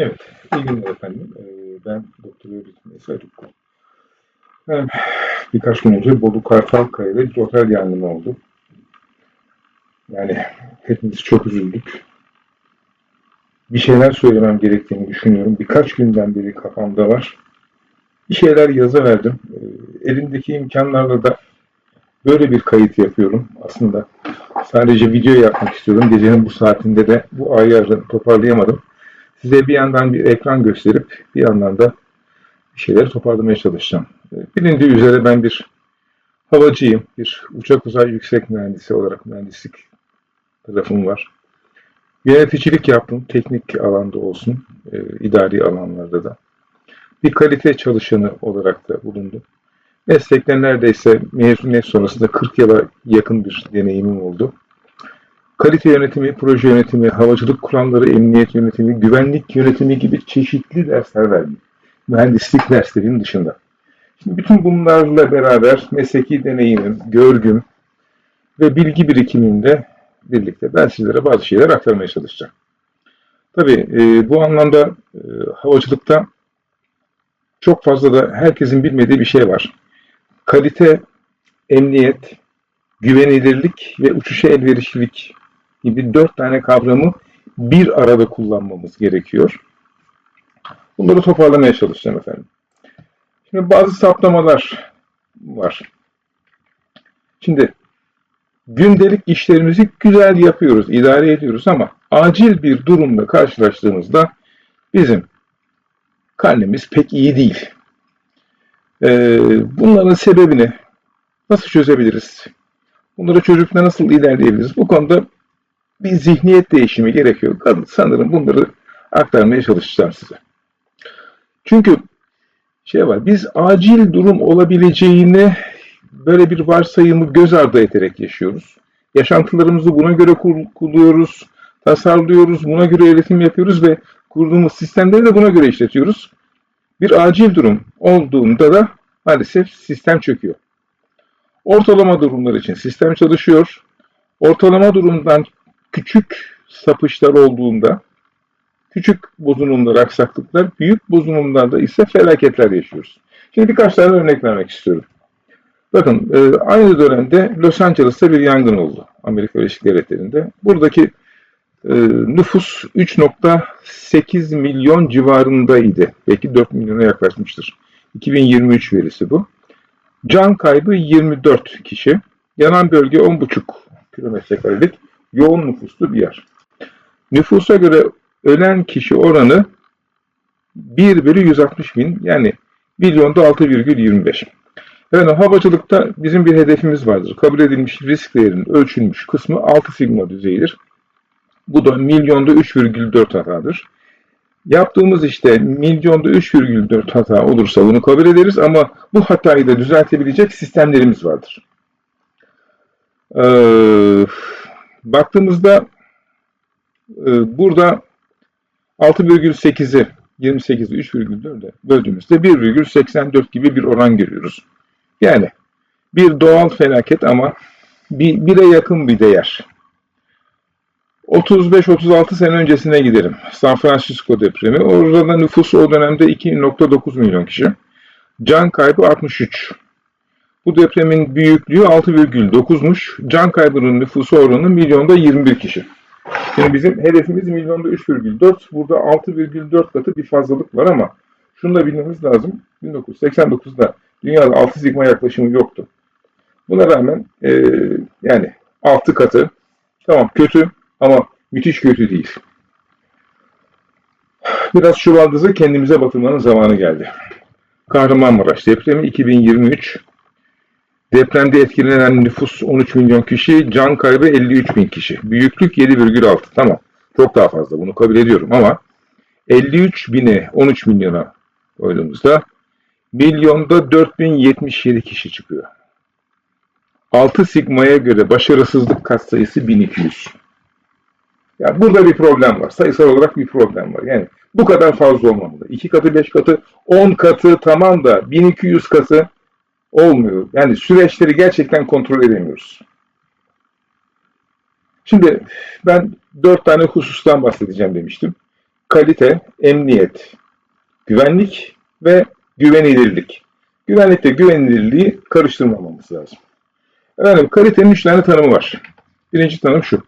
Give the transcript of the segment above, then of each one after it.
Evet, iyi günler efendim. Ee, Ben Doktor Öğretim Esra birkaç gün önce Bolu Kartalkaya'da bir otel yangını oldu. Yani hepimiz çok üzüldük. Bir şeyler söylemem gerektiğini düşünüyorum. Birkaç günden beri kafamda var. Bir şeyler yazı verdim. Elimdeki imkanlarla da böyle bir kayıt yapıyorum. Aslında sadece video yapmak istiyordum. Gecenin bu saatinde de bu ayarı toparlayamadım size bir yandan bir ekran gösterip bir yandan da bir şeyleri toparlamaya çalışacağım. Ee, Bilindiği üzere ben bir havacıyım. Bir uçak uzay yüksek mühendisi olarak mühendislik tarafım var. Yöneticilik yaptım. Teknik alanda olsun, e, idari alanlarda da. Bir kalite çalışanı olarak da bulundum. Meslekte neredeyse mezuniyet sonrasında 40 yıla yakın bir deneyimim oldu kalite yönetimi, proje yönetimi, havacılık kuralları, emniyet yönetimi, güvenlik yönetimi gibi çeşitli dersler verdim. Mühendislik derslerinin dışında. Şimdi bütün bunlarla beraber mesleki deneyimim, görgüm ve bilgi birikiminde birlikte ben sizlere bazı şeyler aktarmaya çalışacağım. Tabii e, bu anlamda e, havacılıkta çok fazla da herkesin bilmediği bir şey var. Kalite, emniyet, güvenilirlik ve uçuşa elverişlilik gibi dört tane kavramı bir arada kullanmamız gerekiyor. Bunları toparlamaya çalışacağım efendim. Şimdi bazı saptamalar var. Şimdi gündelik işlerimizi güzel yapıyoruz, idare ediyoruz ama acil bir durumla karşılaştığımızda bizim karnemiz pek iyi değil. Ee, bunların sebebini nasıl çözebiliriz? Bunları çözüp nasıl ilerleyebiliriz? Bu konuda bir zihniyet değişimi gerekiyor. Sanırım bunları aktarmaya çalışacağım size. Çünkü şey var, biz acil durum olabileceğini böyle bir varsayımı göz ardı ederek yaşıyoruz. Yaşantılarımızı buna göre kuruluyoruz, tasarlıyoruz, buna göre iletim yapıyoruz ve kurduğumuz sistemleri de buna göre işletiyoruz. Bir acil durum olduğunda da maalesef sistem çöküyor. Ortalama durumlar için sistem çalışıyor. Ortalama durumdan küçük sapışlar olduğunda, küçük bozulumlar, aksaklıklar, büyük bozulumlarda ise felaketler yaşıyoruz. Şimdi birkaç tane örnek vermek istiyorum. Bakın e, aynı dönemde Los Angeles'ta bir yangın oldu Amerika Birleşik Devletleri'nde. Buradaki e, nüfus 3.8 milyon civarındaydı. Belki 4 milyona yaklaşmıştır. 2023 verisi bu. Can kaybı 24 kişi. Yanan bölge 10,5 kilometre karelik yoğun nüfuslu bir yer. Nüfusa göre ölen kişi oranı 1 bölü 160 bin yani milyonda 6,25. Yani havacılıkta bizim bir hedefimiz vardır. Kabul edilmiş risk değerinin ölçülmüş kısmı 6 sigma düzeyidir. Bu da milyonda 3,4 hatadır. Yaptığımız işte milyonda 3,4 hata olursa bunu kabul ederiz ama bu hatayı da düzeltebilecek sistemlerimiz vardır. Ee, baktığımızda e, burada 6,8'i 28'i 3,4'e böldüğümüzde 1,84 gibi bir oran görüyoruz. Yani bir doğal felaket ama bir, bire yakın bir değer. 35-36 sene öncesine gidelim. San Francisco depremi. Orada da nüfusu o dönemde 2.9 milyon kişi. Can kaybı 63. Bu depremin büyüklüğü 6,9'muş. Can kaybının nüfusu oranı milyonda 21 kişi. Şimdi bizim hedefimiz milyonda 3,4. Burada 6,4 katı bir fazlalık var ama şunu da bilmemiz lazım. 1989'da dünyada 6 sigma yaklaşımı yoktu. Buna rağmen e, yani 6 katı tamam kötü ama müthiş kötü değil. Biraz çuvaldızı kendimize batırmanın zamanı geldi. Kahramanmaraş depremi 2023 Depremde etkilenen nüfus 13 milyon kişi, can kaybı 53 bin kişi. Büyüklük 7,6. Tamam. Çok daha fazla bunu kabul ediyorum ama 53 bini 13 milyona koyduğumuzda milyonda 4077 kişi çıkıyor. 6 sigmaya göre başarısızlık katsayısı 1200. Yani burada bir problem var. Sayısal olarak bir problem var. Yani bu kadar fazla olmamalı. 2 katı, 5 katı, 10 katı tamam da 1200 katı olmuyor. Yani süreçleri gerçekten kontrol edemiyoruz. Şimdi ben dört tane husustan bahsedeceğim demiştim. kalite, emniyet, güvenlik ve güvenilirlik. Güvenlikle güvenilirliği karıştırmamamız lazım. Efendim kalitenin üç tane tanımı var. Birinci tanım şu.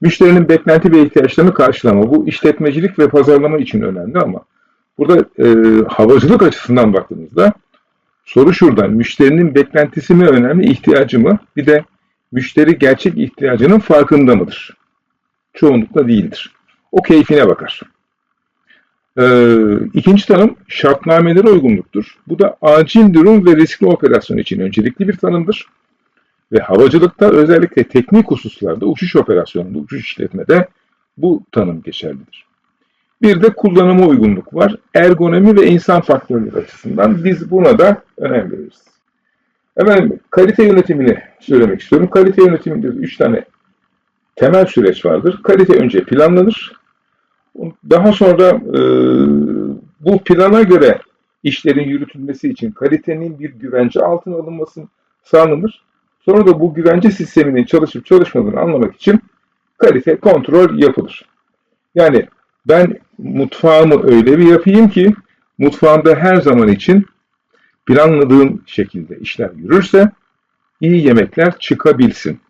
Müşterinin beklenti ve ihtiyaçlarını karşılama. Bu işletmecilik ve pazarlama için önemli ama burada e, havacılık açısından baktığımızda soru şuradan. Müşterinin beklentisi mi önemli, ihtiyacı mı? Bir de müşteri gerçek ihtiyacının farkında mıdır? Çoğunlukla değildir. O keyfine bakar. Ee, ikinci tanım şartnamelere uygunluktur. Bu da acil durum ve riskli operasyon için öncelikli bir tanımdır. Ve havacılıkta özellikle teknik hususlarda uçuş operasyonunda, uçuş işletmede bu tanım geçerlidir. Bir de kullanıma uygunluk var. Ergonomi ve insan faktörleri açısından biz buna da önem veririz. Efendim kalite yönetimini söylemek istiyorum. Kalite yönetiminde üç tane temel süreç vardır. Kalite önce planlanır. Daha sonra e, bu plana göre işlerin yürütülmesi için kalitenin bir güvence altına alınması sağlanır. Sonra da bu güvence sisteminin çalışıp çalışmadığını anlamak için kalite kontrol yapılır. Yani ben mutfağımı öyle bir yapayım ki mutfağımda her zaman için planladığım şekilde işler yürürse iyi yemekler çıkabilsin.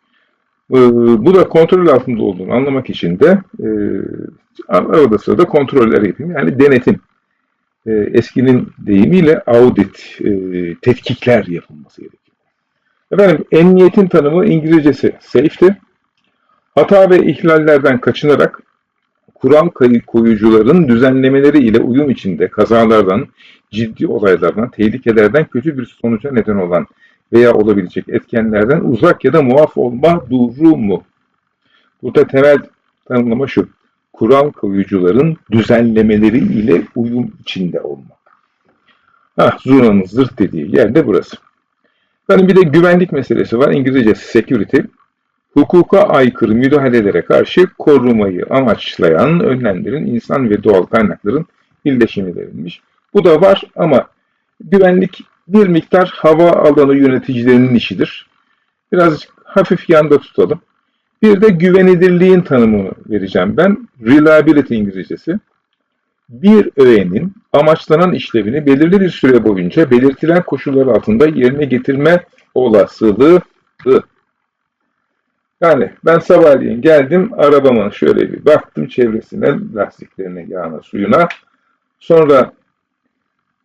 Ee, bu da kontrol altında olduğunu anlamak için de e, arada sırada kontroller yapayım. Yani denetim. E, eskinin deyimiyle audit, e, tetkikler yapılması gerekiyor. Efendim emniyetin tanımı İngilizcesi safety. Hata ve ihlallerden kaçınarak kural koyucuların düzenlemeleri ile uyum içinde kazalardan, ciddi olaylardan, tehlikelerden kötü bir sonuca neden olan veya olabilecek etkenlerden uzak ya da muaf olma durumu. Burada temel tanımlama şu. Kural koyucuların düzenlemeleri ile uyum içinde olmak. Ah, Zurna'nın zırt dediği yer de burası. Yani bir de güvenlik meselesi var. İngilizce security. Hukuka aykırı müdahalelere karşı korumayı amaçlayan önlemlerin insan ve doğal kaynakların birleşimi verilmiş. Bu da var ama güvenlik bir miktar hava alanı yöneticilerinin işidir. Biraz hafif yanda tutalım. Bir de güvenilirliğin tanımını vereceğim ben. Reliability İngilizcesi. Bir öğenin amaçlanan işlevini belirli bir süre boyunca belirtilen koşullar altında yerine getirme olasılığı. Yani ben sabahleyin geldim arabama şöyle bir baktım çevresine, lastiklerine, yağına, suyuna. Sonra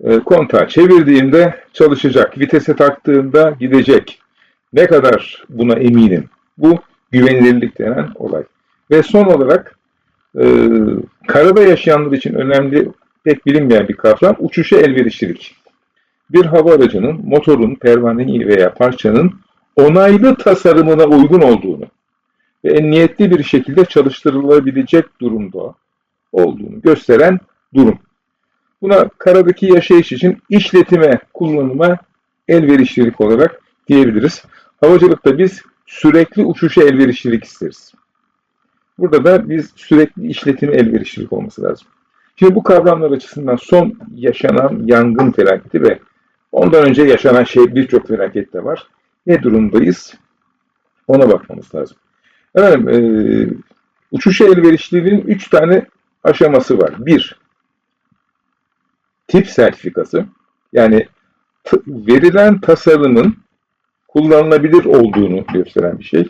e, kontağı çevirdiğimde çalışacak. Vitese taktığımda gidecek. Ne kadar buna eminim. Bu güvenilirlik denen olay. Ve son olarak e, karada yaşayanlar için önemli pek bilinmeyen bir kavram uçuşa elverişlilik. Bir hava aracının motorun, pervaneyi veya parçanın onaylı tasarımına uygun olduğunu ve emniyetli bir şekilde çalıştırılabilecek durumda olduğunu gösteren durum. Buna karadaki yaşayış için işletime, kullanıma elverişlilik olarak diyebiliriz. Havacılıkta biz sürekli uçuşa elverişlilik isteriz. Burada da biz sürekli işletime elverişlilik olması lazım. Şimdi bu kavramlar açısından son yaşanan yangın felaketi ve ondan önce yaşanan şey birçok felaket de var. Ne durumdayız? Ona bakmamız lazım. Efendim, e, uçuşa elverişliliğin üç tane aşaması var. Bir, tip sertifikası. Yani verilen tasarımın kullanılabilir olduğunu gösteren bir şey.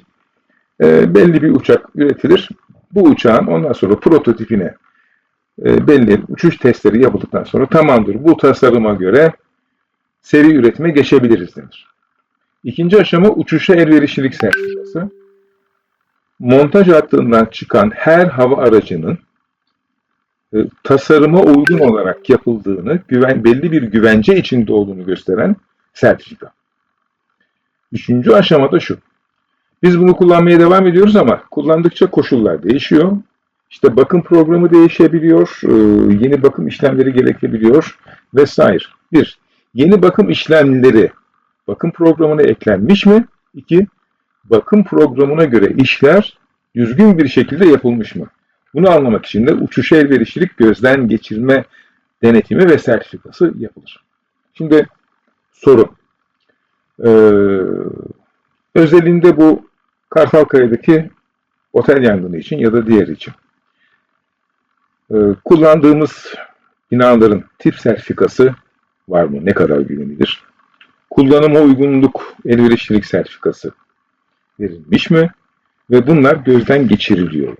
E, belli bir uçak üretilir. Bu uçağın ondan sonra prototipine e, belli uçuş testleri yapıldıktan sonra tamamdır bu tasarıma göre seri üretime geçebiliriz denir. İkinci aşama uçuşa elverişlilik sertifikası. Montaj hattından çıkan her hava aracının e, tasarıma uygun olarak yapıldığını, güven, belli bir güvence içinde olduğunu gösteren sertifika. Üçüncü aşamada şu. Biz bunu kullanmaya devam ediyoruz ama kullandıkça koşullar değişiyor. İşte bakım programı değişebiliyor, e, yeni bakım işlemleri gerekebiliyor vesaire. Bir, yeni bakım işlemleri bakım programına eklenmiş mi? İki, bakım programına göre işler düzgün bir şekilde yapılmış mı? Bunu anlamak için de uçuşa elverişlilik gözden geçirme denetimi ve sertifikası yapılır. Şimdi soru. Ee, özelinde bu Kartal, Kartalkaya'daki otel yangını için ya da diğer için. Ee, kullandığımız binaların tip sertifikası var mı? Ne kadar güvenilir? Kullanıma uygunluk, elverişlilik sertifikası verilmiş mi? Ve bunlar gözden geçiriliyor?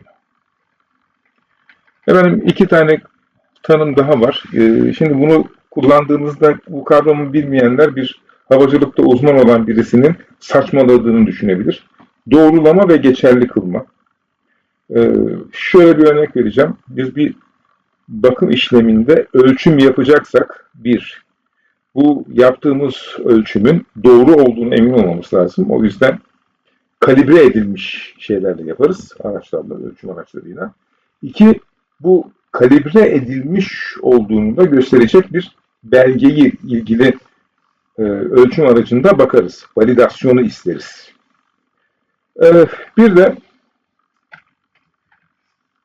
Efendim iki tane tanım daha var. Ee, şimdi bunu kullandığımızda bu kavramı bilmeyenler bir havacılıkta uzman olan birisinin saçmaladığını düşünebilir. Doğrulama ve geçerli kılma. Ee, şöyle bir örnek vereceğim. Biz bir bakım işleminde ölçüm yapacaksak bir, bu yaptığımız ölçümün doğru olduğunu emin olmamız lazım. O yüzden kalibre edilmiş şeylerle yaparız. Araçlarla, ölçüm araçlarıyla. İki, bu kalibre edilmiş olduğunu da gösterecek bir belgeyi ilgili e, ölçüm aracında bakarız. Validasyonu isteriz. E, bir de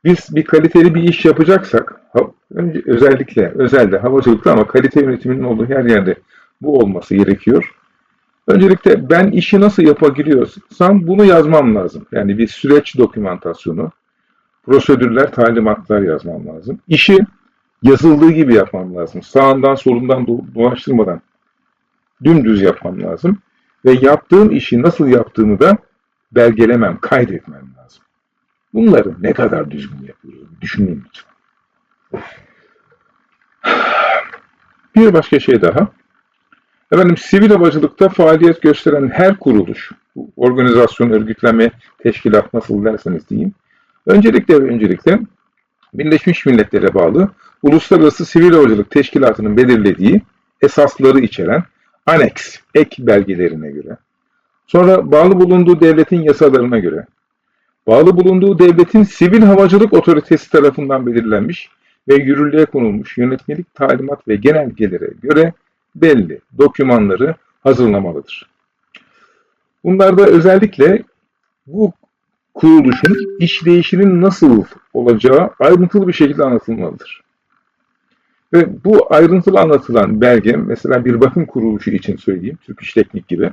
biz bir kaliteli bir iş yapacaksak, önce özellikle özelde havacılıkta ama kalite yönetiminin olduğu her yerde bu olması gerekiyor. Öncelikle ben işi nasıl yapabiliyorsam bunu yazmam lazım. Yani bir süreç dokümantasyonu, prosedürler, talimatlar yazmam lazım. İşi yazıldığı gibi yapmam lazım. Sağından solundan do- dolaştırmadan dümdüz yapmam lazım. Ve yaptığım işi nasıl yaptığımı da belgelemem, kaydetmem lazım. Bunları ne kadar düzgün yapıyorum düşünün lütfen. Bir başka şey daha. Efendim sivil havacılıkta faaliyet gösteren her kuruluş, organizasyon, örgütlenme, teşkilat nasıl derseniz diyeyim. Öncelikle ve öncelikle Birleşmiş Milletler'e bağlı Uluslararası Sivil Havacılık Teşkilatı'nın belirlediği esasları içeren aneks, ek belgelerine göre, sonra bağlı bulunduğu devletin yasalarına göre, bağlı bulunduğu devletin sivil havacılık otoritesi tarafından belirlenmiş ve yürürlüğe konulmuş yönetmelik talimat ve genelgelere göre belli dokümanları hazırlamalıdır. Bunlarda özellikle bu kuruluşun işleyişinin nasıl olacağı ayrıntılı bir şekilde anlatılmalıdır. Ve bu ayrıntılı anlatılan belge, mesela bir bakım kuruluşu için söyleyeyim, Türk İş Teknik gibi,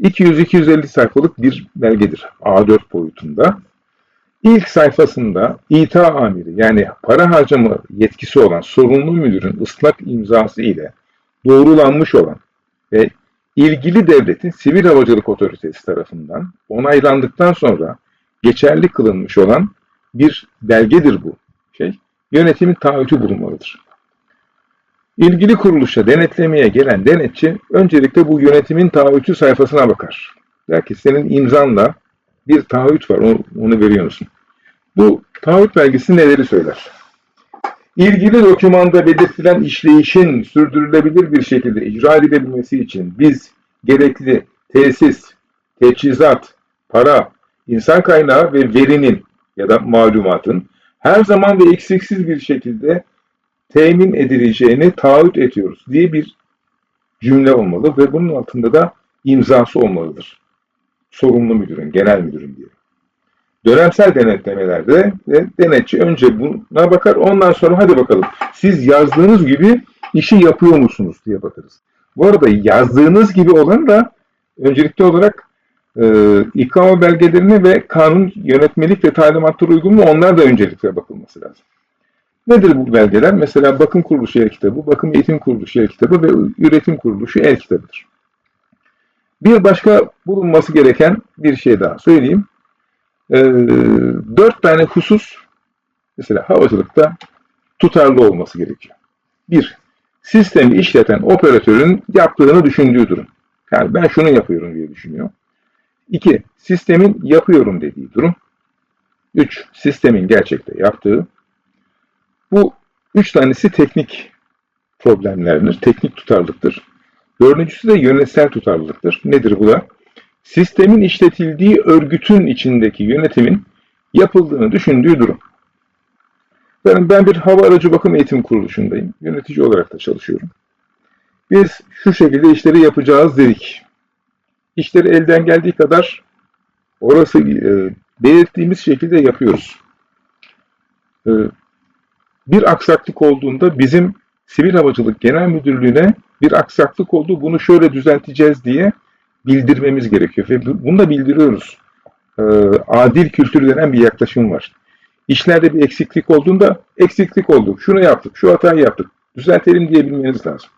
200-250 sayfalık bir belgedir A4 boyutunda. İlk sayfasında İTA amiri yani para harcama yetkisi olan sorumlu müdürün ıslak imzası ile doğrulanmış olan ve ilgili devletin sivil havacılık otoritesi tarafından onaylandıktan sonra geçerli kılınmış olan bir belgedir bu şey. Yönetimin taahhütü bulunmalıdır. İlgili kuruluşa denetlemeye gelen denetçi öncelikle bu yönetimin taahhütü sayfasına bakar. Der ki senin imzanla bir taahhüt var onu, onu veriyor musun? Bu taahhüt belgesi neleri söyler? İlgili dokümanda belirtilen işleyişin sürdürülebilir bir şekilde icra edilebilmesi için biz gerekli tesis, teçhizat, para, insan kaynağı ve verinin ya da malumatın her zaman ve eksiksiz bir şekilde temin edileceğini taahhüt ediyoruz diye bir cümle olmalı ve bunun altında da imzası olmalıdır. Sorumlu müdürün, genel müdürün diye. Dönemsel denetlemelerde de denetçi önce buna bakar ondan sonra hadi bakalım siz yazdığınız gibi işi yapıyor musunuz diye bakarız. Bu arada yazdığınız gibi olan da öncelikli olarak e, ikame belgelerine ve kanun yönetmelik ve talimatlara uygun mu onlar da öncelikle bakılması lazım. Nedir bu belgeler? Mesela bakım kuruluşu el kitabı, bakım eğitim kuruluşu el kitabı ve üretim kuruluşu el kitabıdır. Bir başka bulunması gereken bir şey daha söyleyeyim. Ee, dört tane husus mesela havacılıkta tutarlı olması gerekiyor. Bir, sistemi işleten operatörün yaptığını düşündüğü durum. Yani ben şunu yapıyorum diye düşünüyor. İki, sistemin yapıyorum dediği durum. Üç, sistemin gerçekte yaptığı. Bu üç tanesi teknik problemlerdir, teknik tutarlılıktır. Dördüncüsü de yönetsel tutarlılıktır. Nedir bu da? Sistemin işletildiği örgütün içindeki yönetimin yapıldığını düşündüğü durum. Ben, ben bir hava aracı bakım eğitim kuruluşundayım. Yönetici olarak da çalışıyorum. Biz şu şekilde işleri yapacağız dedik. İşleri elden geldiği kadar orası e, belirttiğimiz şekilde yapıyoruz. E, bir aksaklık olduğunda bizim Sivil Havacılık Genel Müdürlüğü'ne bir aksaklık oldu bunu şöyle düzelteceğiz diye bildirmemiz gerekiyor ve bunu da bildiriyoruz. E, adil kültür denen bir yaklaşım var. İşlerde bir eksiklik olduğunda eksiklik oldu. Şunu yaptık, şu hatayı yaptık. Düzeltelim diyebilmeniz lazım.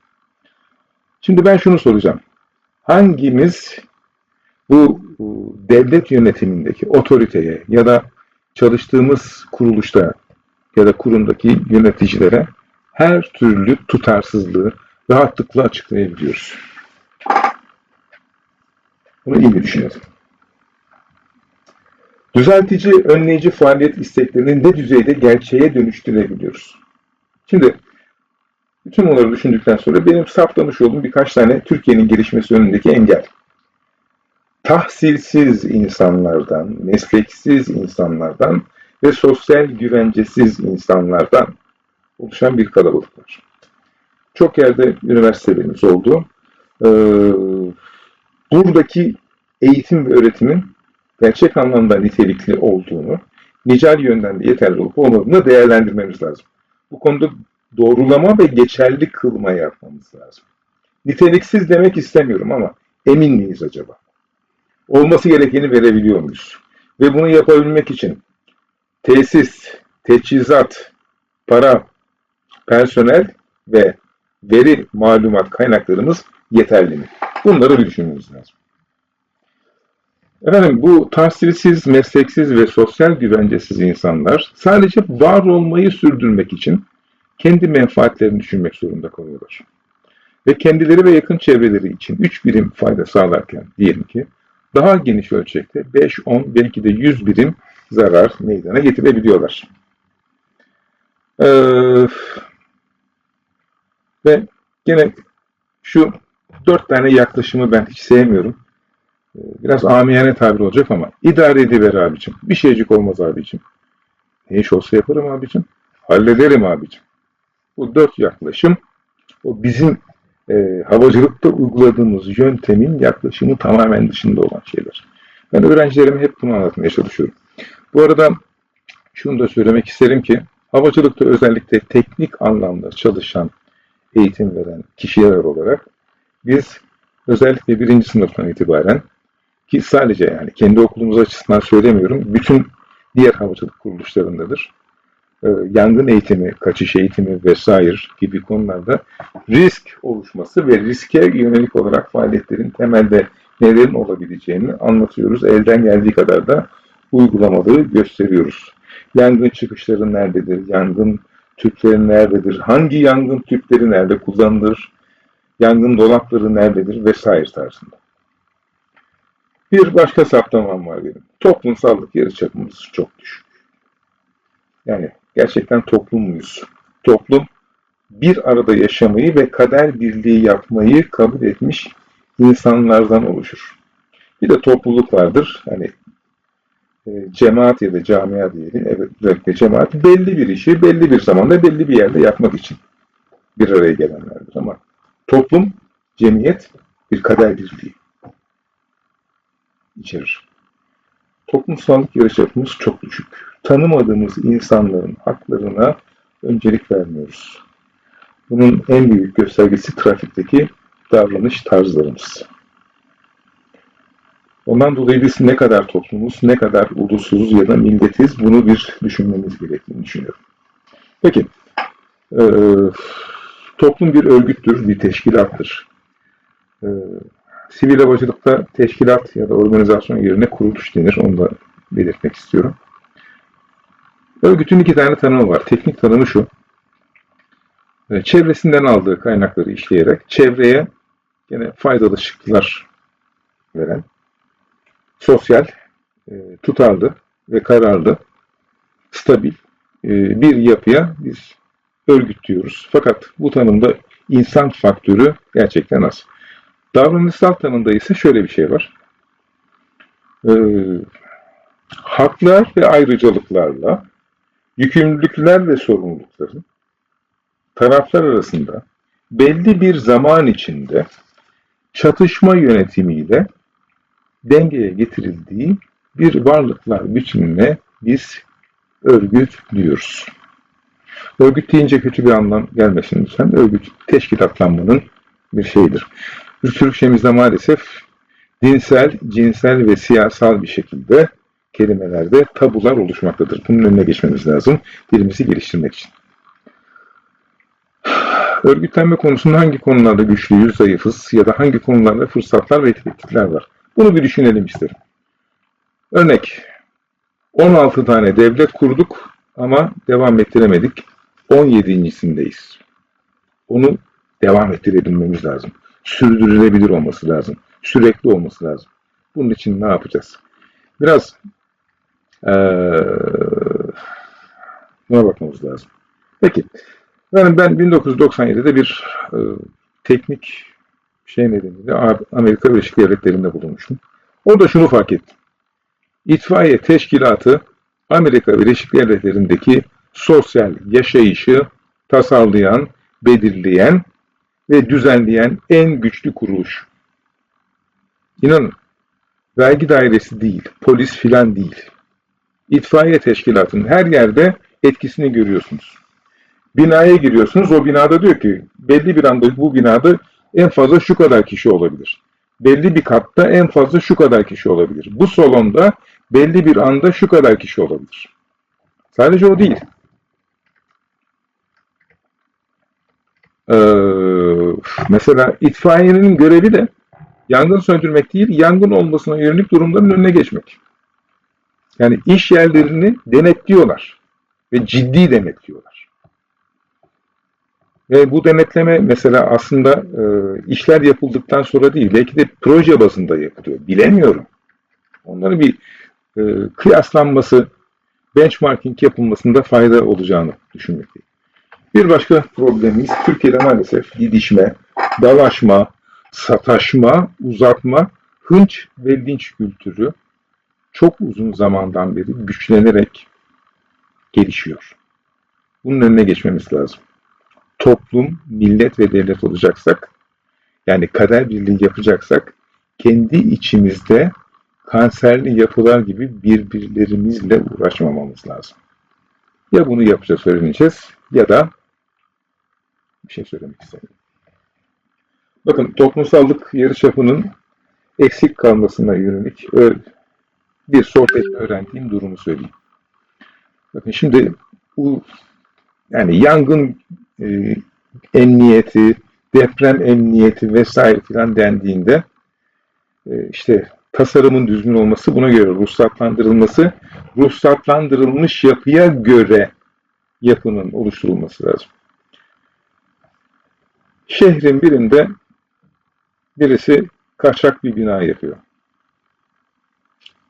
Şimdi ben şunu soracağım. Hangimiz bu, devlet yönetimindeki otoriteye ya da çalıştığımız kuruluşta ya da kurumdaki yöneticilere her türlü tutarsızlığı rahatlıkla açıklayabiliyoruz. Bunu iyi bir düşünelim. Düzeltici, önleyici faaliyet isteklerini ne düzeyde gerçeğe dönüştürebiliyoruz? Şimdi bütün bunları düşündükten sonra benim saptamış olduğum birkaç tane Türkiye'nin gelişmesi önündeki engel. Tahsilsiz insanlardan, mesleksiz insanlardan ve sosyal güvencesiz insanlardan oluşan bir kalabalık var. Çok yerde üniversitelerimiz oldu. Ee, buradaki eğitim ve öğretimin gerçek anlamda nitelikli olduğunu, nicel yönden de yeterli olup olmadığını değerlendirmemiz lazım. Bu konuda doğrulama ve geçerli kılma yapmamız lazım. Niteliksiz demek istemiyorum ama emin miyiz acaba? Olması gerekeni verebiliyor muyuz? Ve bunu yapabilmek için tesis, teçhizat, para, personel ve veri malumat kaynaklarımız yeterli mi? Bunları bir düşünmemiz lazım. Efendim bu tahsilsiz, mesleksiz ve sosyal güvencesiz insanlar sadece var olmayı sürdürmek için kendi menfaatlerini düşünmek zorunda kalıyorlar. Ve kendileri ve yakın çevreleri için 3 birim fayda sağlarken diyelim ki daha geniş ölçekte 5, 10 belki de 100 birim zarar meydana getirebiliyorlar. Ee, ve gene şu dört tane yaklaşımı ben hiç sevmiyorum. Ee, Biraz amiyane tabir olacak ama idare ediver abicim. Bir şeycik olmaz abicim. Ne iş olsa yaparım abicim. Hallederim abicim. Bu dört yaklaşım o bizim e, havacılıkta uyguladığımız yöntemin yaklaşımı tamamen dışında olan şeyler. Ben öğrencilerime hep bunu anlatmaya çalışıyorum. Bu arada şunu da söylemek isterim ki havacılıkta özellikle teknik anlamda çalışan, eğitim veren kişiler olarak biz özellikle birinci sınıftan itibaren ki sadece yani kendi okulumuz açısından söylemiyorum, bütün diğer havacılık kuruluşlarındadır. Ee, yangın eğitimi, kaçış eğitimi vesaire gibi konularda risk oluşması ve riske yönelik olarak faaliyetlerin temelde nelerin olabileceğini anlatıyoruz. Elden geldiği kadar da uygulamaları gösteriyoruz. Yangın çıkışları nerededir? Yangın tüpleri nerededir? Hangi yangın tüpleri nerede kullanılır? Yangın dolapları nerededir? Vesaire tarzında. Bir başka saptamam var benim. Toplumsallık yarıçapımız çok düşük. Yani gerçekten toplum muyuz? Toplum bir arada yaşamayı ve kader birliği yapmayı kabul etmiş insanlardan oluşur. Bir de topluluk vardır. Hani e, cemaat ya da camia diyelim. Evet, özellikle cemaat belli bir işi belli bir zamanda belli bir yerde yapmak için bir araya gelenlerdir. Ama toplum, cemiyet bir kader birliği içerir. Toplumsallık yarışapımız çok düşük. Tanımadığımız insanların haklarına öncelik vermiyoruz. Bunun en büyük göstergesi trafikteki davranış tarzlarımız. Ondan dolayı biz ne kadar toplumuz, ne kadar ulusuz ya da milletiz bunu bir düşünmemiz gerektiğini düşünüyorum. Peki, e, toplum bir örgüttür, bir teşkilattır. E, sivil havacılıkta teşkilat ya da organizasyon yerine kuruluş denir. Onu da belirtmek istiyorum. Örgütün iki tane tanımı var. Teknik tanımı şu. E, Çevresinden aldığı kaynakları işleyerek çevreye yine faydalı çıktılar veren, sosyal, e, tutarlı ve kararlı, stabil e, bir yapıya biz örgüt diyoruz. Fakat bu tanımda insan faktörü gerçekten az. Davranışsal tanımda ise şöyle bir şey var. Ee, haklar ve ayrıcalıklarla yükümlülükler ve sorumlulukların taraflar arasında belli bir zaman içinde çatışma yönetimiyle dengeye getirildiği bir varlıklar biçimine biz örgüt diyoruz. Örgüt deyince kötü bir anlam gelmesin lütfen. Örgüt teşkilatlanmanın bir şeyidir. Türkçemizde maalesef dinsel, cinsel ve siyasal bir şekilde kelimelerde tabular oluşmaktadır. Bunun önüne geçmemiz lazım dilimizi geliştirmek için. Örgütlenme konusunda hangi konularda güçlüyüz, zayıfız ya da hangi konularda fırsatlar ve tehditler var? Bunu bir düşünelim isterim. Örnek, 16 tane devlet kurduk ama devam ettiremedik. 17.sindeyiz. Onu devam ettirebilmemiz lazım. Sürdürülebilir olması lazım. Sürekli olması lazım. Bunun için ne yapacağız? Biraz ee, buna bakmamız lazım. Peki. Yani ben 1997'de bir e, teknik şey nedeniyle Amerika Birleşik Devletleri'nde bulunmuştum. Orada şunu fark ettim. İtfaiye teşkilatı Amerika Birleşik Devletleri'ndeki sosyal yaşayışı tasarlayan, belirleyen ve düzenleyen en güçlü kuruluş. İnanın, vergi dairesi değil, polis filan değil. İtfaiye teşkilatının her yerde etkisini görüyorsunuz. Binaya giriyorsunuz, o binada diyor ki belli bir anda bu binada en fazla şu kadar kişi olabilir. Belli bir katta en fazla şu kadar kişi olabilir. Bu salonda belli bir anda şu kadar kişi olabilir. Sadece o değil. Ee, mesela itfaiyenin görevi de yangın söndürmek değil, yangın olmasına yönelik durumların önüne geçmek. Yani iş yerlerini denetliyorlar ve ciddi denetliyorlar. Ve bu denetleme mesela aslında e, işler yapıldıktan sonra değil, belki de proje bazında yapılıyor. Bilemiyorum. Onların bir e, kıyaslanması, benchmarking yapılmasında fayda olacağını düşünmekteyim. Bir başka problemimiz Türkiye'de maalesef gidişme, dalaşma, sataşma, uzatma, hınç ve linç kültürü çok uzun zamandan beri güçlenerek gelişiyor. Bunun önüne geçmemiz lazım. Toplum, millet ve devlet olacaksak, yani kader birliği yapacaksak, kendi içimizde kanserli yapılar gibi birbirlerimizle uğraşmamamız lazım. Ya bunu yapacağız, öğreneceğiz ya da bir şey söylemek istemiyorum. Bakın toplumsallık yarıçapının eksik kalmasına yönelik bir sohbet öğrendiğim durumu söyleyeyim. Bakın şimdi bu yani yangın e, emniyeti, deprem emniyeti vesaire filan dendiğinde e, işte tasarımın düzgün olması, buna göre ruhsatlandırılması, ruhsatlandırılmış yapıya göre yapının oluşturulması lazım. Şehrin birinde birisi kaçak bir bina yapıyor.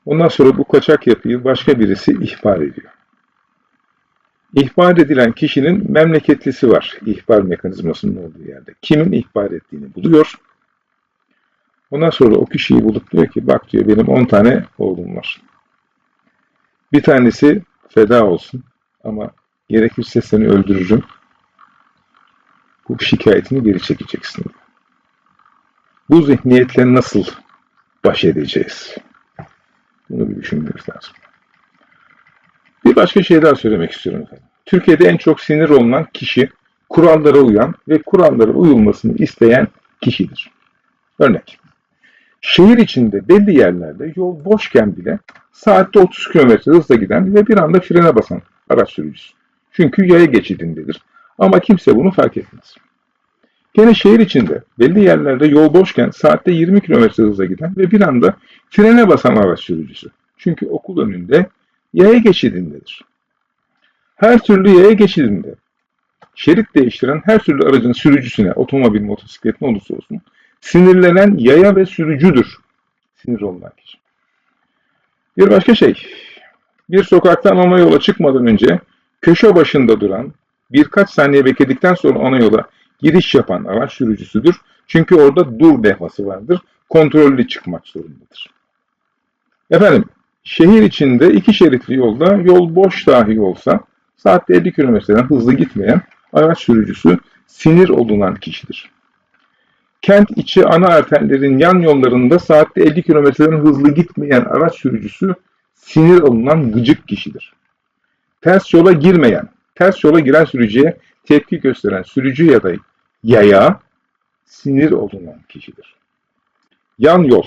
Ondan sonra bu kaçak yapıyı başka birisi ihbar ediyor. İhbar edilen kişinin memleketlisi var ihbar mekanizmasının olduğu yerde. Kimin ihbar ettiğini buluyor. Ondan sonra o kişiyi bulup diyor ki bak diyor benim 10 tane oğlum var. Bir tanesi feda olsun ama gerekirse seni öldürürüm. Bu şikayetini geri çekeceksin. Bu zihniyetle nasıl baş edeceğiz? Bunu bir düşünmemiz lazım. Bir başka şey daha söylemek istiyorum efendim. Türkiye'de en çok sinir olunan kişi kurallara uyan ve kurallara uyulmasını isteyen kişidir. Örnek. Şehir içinde belli yerlerde yol boşken bile saatte 30 km hızla giden ve bir anda frene basan araç sürücüsü. Çünkü yaya geçidindedir. Ama kimse bunu fark etmez. Gene şehir içinde belli yerlerde yol boşken saatte 20 km hızla giden ve bir anda frene basan araç sürücüsü. Çünkü okul önünde yaya geçidindedir. Her türlü yaya geçidinde şerit değiştiren her türlü aracın sürücüsüne, otomobil, motosiklet ne olursa olsun sinirlenen yaya ve sürücüdür. Sinir olunan kişi. Bir başka şey, bir sokaktan ana yola çıkmadan önce köşe başında duran, birkaç saniye bekledikten sonra ana yola giriş yapan araç sürücüsüdür. Çünkü orada dur levhası vardır. Kontrollü çıkmak zorundadır. Efendim, şehir içinde iki şeritli yolda yol boş dahi olsa saatte 50 kilometreden hızlı gitmeyen araç sürücüsü sinir olunan kişidir. Kent içi ana arterlerin yan yollarında saatte 50 kilometreden hızlı gitmeyen araç sürücüsü sinir olunan gıcık kişidir. Ters yola girmeyen, ters yola giren sürücüye tepki gösteren sürücü ya da yaya sinir olunan kişidir. Yan yol.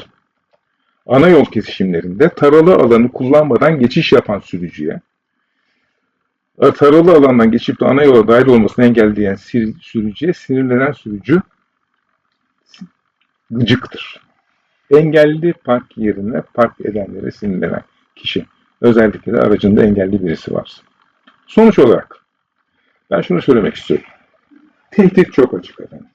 ana yol kesişimlerinde taralı alanı kullanmadan geçiş yapan sürücüye, e, taralı alandan geçip de ana yola dahil olmasını engelleyen sürücüye sinirlenen sürücü gıcıktır. Engelli park yerine park edenlere sinirlenen kişi. Özellikle de aracında engelli birisi varsa. Sonuç olarak ben şunu söylemek istiyorum. Tehdit çok açık efendim.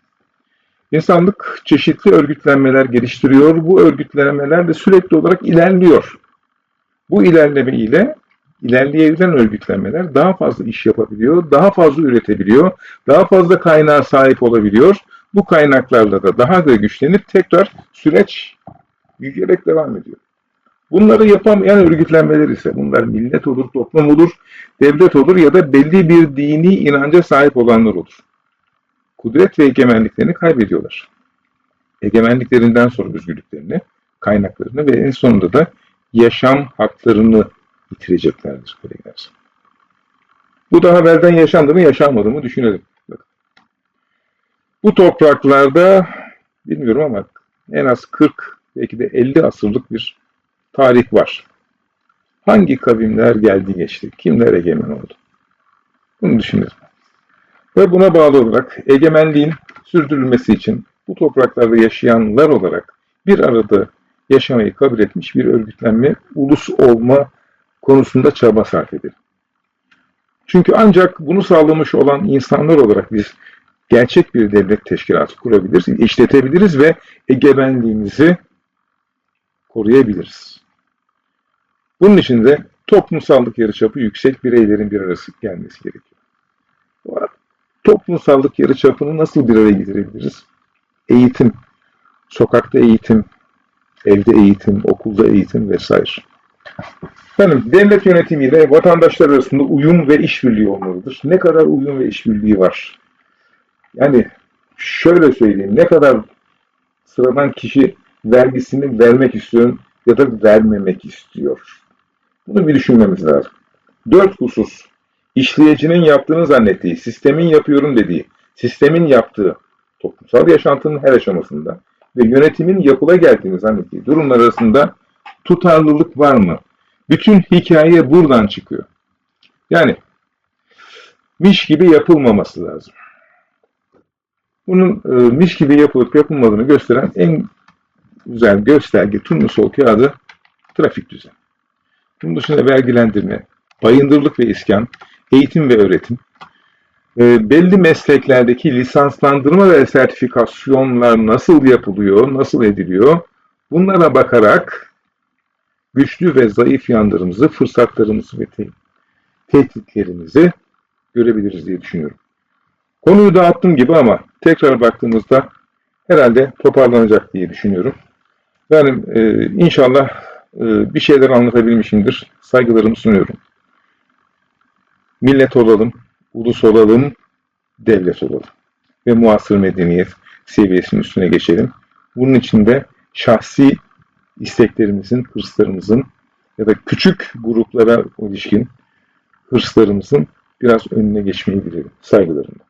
İnsanlık çeşitli örgütlenmeler geliştiriyor. Bu örgütlenmeler de sürekli olarak ilerliyor. Bu ilerleme ile ilerleyebilen örgütlenmeler daha fazla iş yapabiliyor, daha fazla üretebiliyor, daha fazla kaynağa sahip olabiliyor. Bu kaynaklarla da daha da güçlenip tekrar süreç yücelerek devam ediyor. Bunları yapamayan örgütlenmeler ise bunlar millet olur, toplum olur, devlet olur ya da belli bir dini inanca sahip olanlar olur. Kudret ve egemenliklerini kaybediyorlar. Egemenliklerinden sonra özgürlüklerini, kaynaklarını ve en sonunda da yaşam haklarını yitireceklerdir. Bu daha evvelden yaşandı mı yaşanmadı mı düşünelim. Bu topraklarda bilmiyorum ama en az 40 belki de 50 asırlık bir tarih var. Hangi kavimler geldi geçti? Kimler egemen oldu? Bunu düşünelim. Ve buna bağlı olarak egemenliğin sürdürülmesi için bu topraklarda yaşayanlar olarak bir arada yaşamayı kabul etmiş bir örgütlenme, ulus olma konusunda çaba sarf edelim. Çünkü ancak bunu sağlamış olan insanlar olarak biz gerçek bir devlet teşkilatı kurabiliriz, işletebiliriz ve egemenliğimizi koruyabiliriz. Bunun için de toplumsallık yarıçapı yüksek bireylerin bir arası gelmesi gerekiyor. Bu arada toplumsallık yarıçapını nasıl bir araya getirebiliriz? Eğitim, sokakta eğitim, evde eğitim, okulda eğitim vesaire. Efendim, devlet yönetimiyle vatandaşlar arasında uyum ve işbirliği olmalıdır. Ne kadar uyum ve işbirliği var? Yani şöyle söyleyeyim, ne kadar sıradan kişi vergisini vermek istiyor ya da vermemek istiyor. Bunu bir düşünmemiz lazım. Dört husus. İşleyicinin yaptığını zannettiği, sistemin yapıyorum dediği, sistemin yaptığı toplumsal yaşantının her aşamasında ve yönetimin yapıla geldiğini zannettiği durumlar arasında tutarlılık var mı? Bütün hikaye buradan çıkıyor. Yani miş gibi yapılmaması lazım. Bunun e, miş gibi yapılıp yapılmadığını gösteren en güzel gösterge turnusol kağıdı trafik düzeni. Bunun dışında vergilendirme, bayındırlık ve iskan, eğitim ve öğretim, e, belli mesleklerdeki lisanslandırma ve sertifikasyonlar nasıl yapılıyor, nasıl ediliyor, bunlara bakarak güçlü ve zayıf yanlarımızı, fırsatlarımızı ve te- tehditlerimizi görebiliriz diye düşünüyorum. Konuyu dağıttım gibi ama tekrar baktığımızda herhalde toparlanacak diye düşünüyorum. Yani e, inşallah bir şeyler anlatabilmişimdir. Saygılarımı sunuyorum. Millet olalım, ulus olalım, devlet olalım. Ve muasır medeniyet seviyesinin üstüne geçelim. Bunun için de şahsi isteklerimizin, hırslarımızın ya da küçük gruplara ilişkin hırslarımızın biraz önüne geçmeyi bilelim. Saygılarımla.